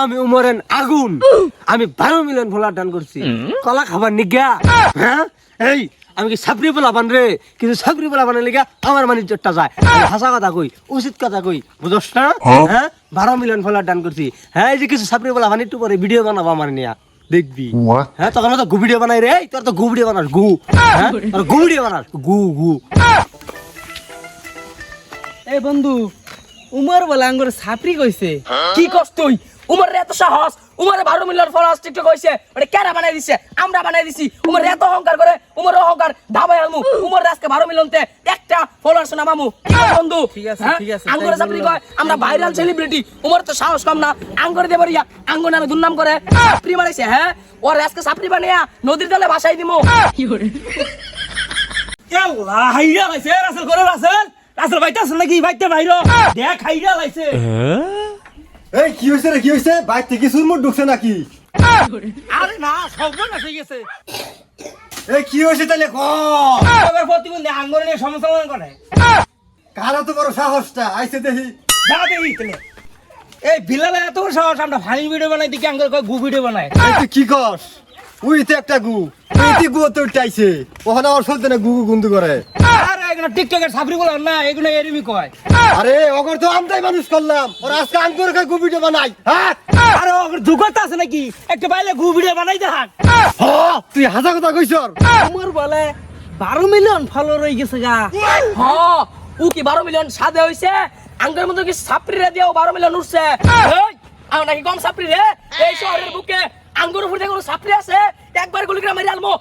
আমি উমরেন আগুন। আমি বারো মিলিয়ন ফলোয়ার দান করছি। কলা খাবার নিগা। হ্যাঁ? এই আমি কি সাবরি বলা বান রে? কিন্তু সাবরি বলা বানের লিগা আমার মানে চট্টা যায় হাসা কথা কই উচিত কথা কই বুঝছ না? হ্যাঁ। বারো মিলিয়ন ফলোয়ার দান করছি। হ্যাঁ এই যে কিছু সাবরি বলা বান একটু পরে ভিডিও বানাবো আমার নিয়া। দেখবি? হ্যাঁ তখন তো গু ভিডিও বানাই রে। তোর তো গু ভিডিও বানাস গু। হ্যাঁ? গু ভিডিও বানাস গু গু। এই বন্ধু উমর বলে আঙ্গুর সাপরি কইছে। কি কস তুই উমর এত সাহস উমর বারো মিলিয়ন ফলোয়ার্স টিকটক হইছে ওটা কেরা বানাই দিছে? আমরা বানাই দিছি। উমর এত অহংকার করে উমর অহংকার ধাবাই আলমু উমর আজকে বারো মিলিয়ন একটা ফলোয়ার্স নামামু। কি কস বন্ধু ঠিক আছে, হ্যাঁ? ঠিক আছে, আঙ্গুরে তাই কয় আমরা ভাইরাল সেলিব্রিটি উমর তো সাহস কম না। আঙ্গুরে দেবর ইয়া আঙ্গুর নামে দুর্নাম করে। সাপরি বানাইছে হ্যাঁ? ওর আজকে সাপরি বানিয়া নদীর তলে ভাসাই দিমু। আল্লাহ হাইরা লাইছে রাসেল করে রাসেল। রাসেল বাইতে আছে নাকি? বাইতে বাইরো। দেখ হাইরা লাইছে। এই কি হয়েছে রে কি হয়েছে বাইর থেকে সুরমুট ঢুকছে নাকি? আরে না সর্বনাশ হয়ে গেছে এই কি হয়েছে তাহলে কবার প্রতিবন্ধী নিয়ে সমস্যা করে? কারা তো বড় সাহসটা? আইছে দেখি। যা দেখি তাহলে এই বিলালে এত সাহস আমরা ফানি ভিডিও বানাই দেখি আঙ্গুল কয় গু ভিডিও বানাই কি কস উই তো একটা গু। গু তো উঠাইছে। ওখানে আমার না গু গু গুন্দু করে। আরে এগুলো টিকটকের বলার না এগুলো এরমি কয়। আরে অগর তো আমদাই মানুষ করলাম। ওর আজকে আঙ্গুর গু ভিডিও বানাই। আরে ওর দুগত আছে নাকি? একটা বাইলে গু ভিডিও বানাই হ, তুই হাজা কথা উমর বলে বারো মিলিয়ন ফলোয়ার হয়ে গেছে গা। হ ও কি বারো মিলিয়ন সাদে হইছে? আঙ্গের মতো কি সাপড়ি রে দিয়েও বারো মিলিয়ন উঠছে? এই, আমার নাকি কম সাপড়ি রে? এই শহরের বুকে আঙ্গুর উপর কোনো সাপড়ি আছে? মারি আলমো।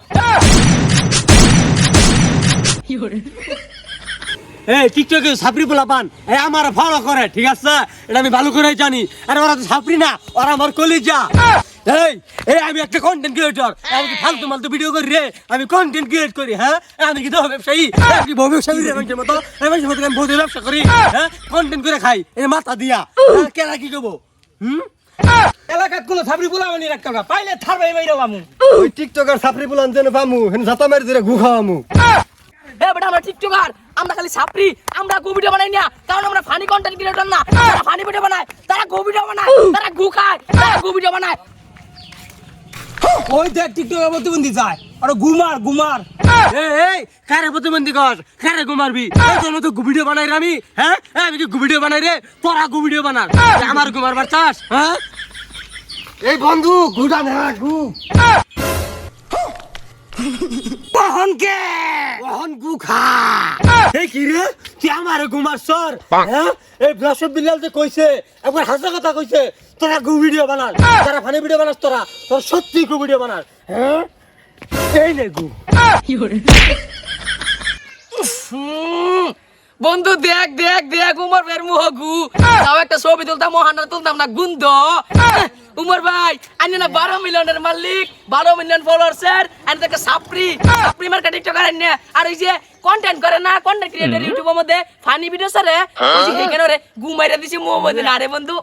এই টিকটকে সাপরি বলা পান এই আমার ফলো করে ঠিক আছে? এটা আমি ভালো করে জানি। আরে ওরা তো সাপরি না ওরা আমার কলিজা। এই এই আমি একটা কন্টেন্ট ক্রিয়েটর আমি কি ফালতু মালতু ভিডিও করি রে? আমি কন্টেন্ট ক্রিয়েট করি হ্যাঁ? আমি কি তো ব্যবসায়ী? আমি কি ব্যবসায়ী রে মানুষের মতো মানুষের মতো আমি বহুদের ব্যবসা করি। হ্যাঁ কন্টেন্ট করে খাই। এই মাথা দিয়া। হ্যাঁ, কেনা কি করব? হুম? এলাকাত কোনো সাবরি বলা রাখতাম না। পাইলে থারবাই মাইরা বামু ওই টিকটকার সাপড়ি বলান যেন পামু হেন জাতা মেরে দিলে গু খাওয়ামু। এ বেটা আমরা টিকটকার আমরা খালি সাপড়ি আমরা গু ভিডিও বানাই না কারণ আমরা ফানি কন্টেন্ট ক্রিয়েটর না। তারা ফানি ভিডিও বানায় তারা গু বানায় তারা গু খায় তারা গু ভিডিও বানায়। ওই দেখ টিকটকের প্রতিবন্ধী যায় আরে গুমার গুমার এই কারে প্রতিবন্ধী কর কারে ঘুমারবি এই তোর মতো ভিডিও বানাই রে আমি হ্যাঁ? এই আমি কি ভিডিও বানাই রে তোরা ভিডিও বানার আমার ঘুমারবার চাস হ্যাঁ? এই বন্ধু গুডা না গু। বহনকে বহন গু এই কি রে? তুই আমার সর হ্যাঁ? এই ব্লাসব যে কইছে একবার হাসা কথা কইছে তোরা গু ভিডিও বানাস। তোরা ফানি ভিডিও বানাস তোরা তোর সত্যি গু ভিডিও বানাস। হ্যাঁ? এই নে গু। বন্ধু দেখ দেখ দেখ উমর ভাইয়ের মুহ গু তাও একটা ছবি তুলতাম মহানা তুলতাম না গুন্দ। উমর ভাই আনি না বারো মিলিয়নের মালিক বারো মিলিয়ন ফলোয়ার্সের আর একটা সাপরি। সাপরি মার্কেট টিকটক আর আইনে। আর ওই যে কন্টেন্ট করে না কন্টেন্ট ক্রিয়েটর ইউটিউবের মধ্যে ফানি ভিডিও সারে ওই যে এখানে রে গুমাইরা দিছি মধ্যে না রে বন্ধু